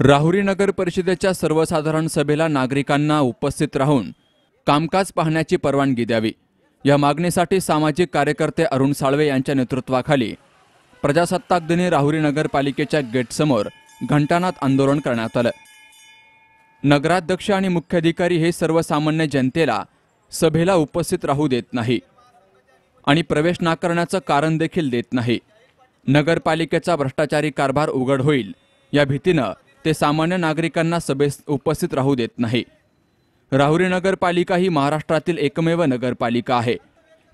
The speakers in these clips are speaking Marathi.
राहुरी नगर परिषदेच्या सर्वसाधारण सभेला नागरिकांना उपस्थित राहून कामकाज पाहण्याची परवानगी द्यावी. या मागणीसाठी सामाजिक कार्यकर्ते अरुण साळवे यांच्या नेतृत्वाखाली प्रजासत्ताक दिनी राहुरी नगरपालिकेच्या गेटसमोर घंटानाद आंदोलन करण्यात आलं. नगराध्यक्ष आणि मुख्याधिकारी हे सर्वसामान्य जनतेला सभेला उपस्थित राहू देत नाही आणि प्रवेश नाकारण्याचं कारण देखील देत नाही. नगरपालिकेचा भ्रष्टाचारी कारभार उघड होईल या भीतीनं ते सामान्य नागरिकांना सभेस उपस्थित राहू देत नाही. राहुरी नगरपालिका ही महाराष्ट्रातील एकमेव नगरपालिका आहे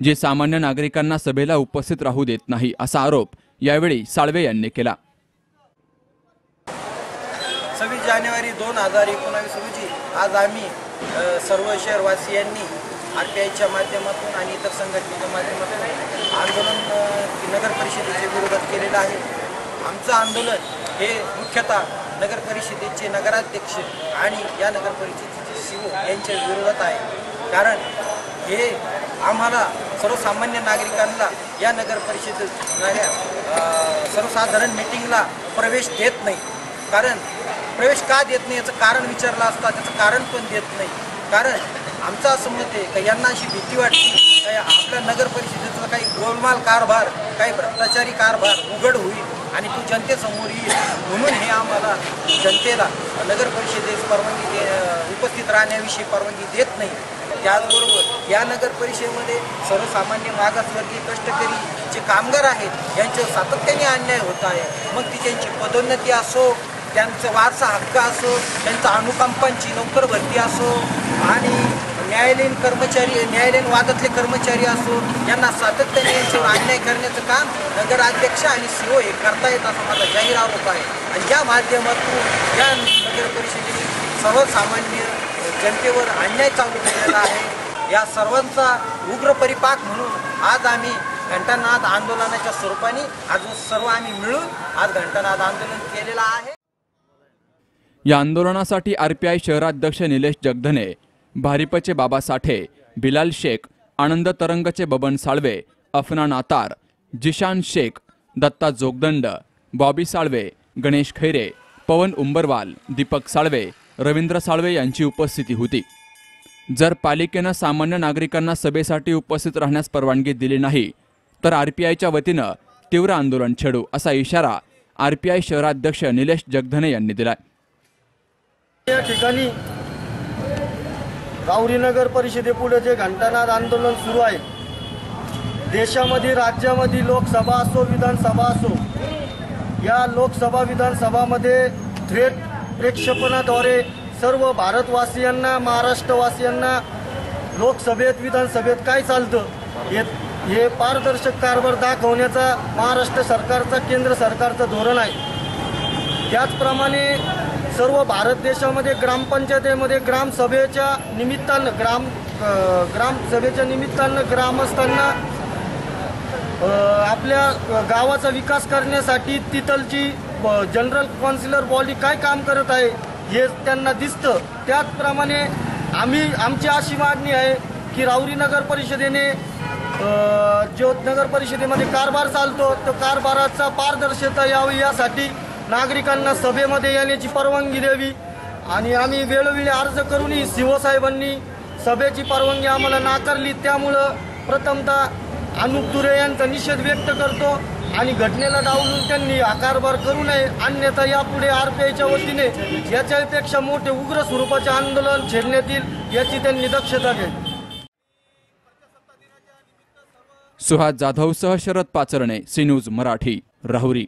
जी सामान्य नागरिकांना सभेला उपस्थित राहू देत नाही असा आरोप यावेळी साळवे यांनी केला. सव्वीस जानेवारी दोन हजार एकोणावीस रोजी आज आम्ही सर्व शहरवासियांनी आर पी आयच्या माध्यमातून आणि इतर संघटनेच्या माध्यमातून आंदोलन नगर परिषदेच्या विरोधात केलेलं आहे. आमचं आंदोलन हे मुख्यतः नगर परिषदेचे नगराध्यक्ष आणि या नगर परिषदेचे शिव यांच्या विरोधात आहे. कारण हे आम्हाला सर्वसामान्य नागरिकांना या नगर परिषद सर्वसाधारण मिटिंगला प्रवेश देत नाही. कारण प्रवेश का देत नाही याचं कारण विचारलं असता त्याचं कारण पण देत नाही. कारण आमचं असं मत आहे का यांना अशी भीती वाटते का आपल्या नगर परिषदेचा काही गोलमाल कारभार काही भ्रष्टाचारी कारभार उघड होईल आणि तू जनतेसमोर येईल म्हणून हे आम्हाला जनतेला नगर परिषदेस परवानगी दे उपस्थित राहण्याविषयी परवानगी देत नाही. त्याचबरोबर या नगर परिषदेमध्ये सर्वसामान्य मागासवर्गीय कष्टकरी जे कामगार आहेत यांच्यावर सातत्याने अन्याय होत आहे. मग ती त्यांची पदोन्नती असो त्यांचं वारसा हक्क असो त्यांचा अनुकंपांची नोकर भरती असो आणि न्यायालयीन कर्मचारी न्यायालयीन वादातले कर्मचारी असो यांना सातत्याने यांच्यावर अन्याय करण्याचं काम नगराध्यक्ष आणि सीओ हे करतायत असा माझा जाहीर आरोप आहे. आणि या माध्यमातून या नगर परिषदेने सर्वसामान्य जनतेवर अन्याय चालू केलेला आहे. या सर्वांचा उग्र परिपाक म्हणून आज आम्ही घंटानाद आंदोलनाच्या स्वरूपाने आज सर्व आम्ही मिळून आज घंटानाद आंदोलन केलेलं आहे. या आंदोलनासाठी आरपीआय शहराध्यक्ष निलेश जगधने भारिपचे बाबा साठे बिलाल शेख आनंद तरंगचे बबन साळवे अफना नातार जिशान शेख दत्ता जोगदंड बॉबी साळवे गणेश खैरे पवन उंबरवाल दीपक साळवे रवींद्र साळवे यांची उपस्थिती होती. जर पालिकेनं सामान्य नागरिकांना सभेसाठी उपस्थित राहण्यास परवानगी दिली नाही तर आर पी आयच्या वतीनं तीव्र आंदोलन छेडू असा इशारा आर पी आय शहराध्यक्ष निलेश जगधने यांनी दिलाय. या ठिकाणी राहुरी नगर परिषदेपुढे जे घंटानाद आंदोलन सुरू आहे देशामध्ये राज्यामध्ये लोकसभा असो विधानसभा असो या लोकसभा विधानसभामध्ये थेट प्रेक्षेपणाद्वारे सर्व भारतवासियांना महाराष्ट्रवासियांना लोकसभेत विधानसभेत काय चालतं हे हे पारदर्शक कारभार दाखवण्याचा महाराष्ट्र सरकारचा केंद्र सरकारचं धोरण आहे. त्याचप्रमाणे सर्व भारत देशामध्ये ग्रामपंचायतीमध्ये ग्रामसभेच्या निमित्तानं ग्राम ग्रामसभेच्या निमित्तानं ग्रामस्थांना आपल्या गावाचा विकास करण्यासाठी तिथलची जनरल कौन्सिलर बॉडी काय काम करत आहे हे त्यांना दिसतं. त्याचप्रमाणे आम्ही आमची अशी मागणी आहे की राऊरी नगर परिषदेने अ, जो नगर परिषदेमध्ये कारभार चालतो. तो कारभाराचा पारदर्शकता यावी यासाठी नागरिकांना सभेमध्ये येण्याची परवानगी द्यावी आणि आम्ही वेळोवेळी अर्ज करूनही शिवसाहेबांनी सभेची परवानगी आम्हाला नाकारली. त्यामुळं प्रथमतः अनुप तुरे यांचा निषेध व्यक्त करतो आणि घटनेला डावलून त्यांनी हा कारभार करू नये. अन्यथा यापुढे आर पी आयच्या वतीने याच्यापेक्षा मोठे उग्र स्वरूपाचे आंदोलन छेडण्यात येईल याची त्यांनी दक्षता घ्यावी. सुहास जाधवसह शरद पाचरणे सी न्यूज मराठी राहुरी.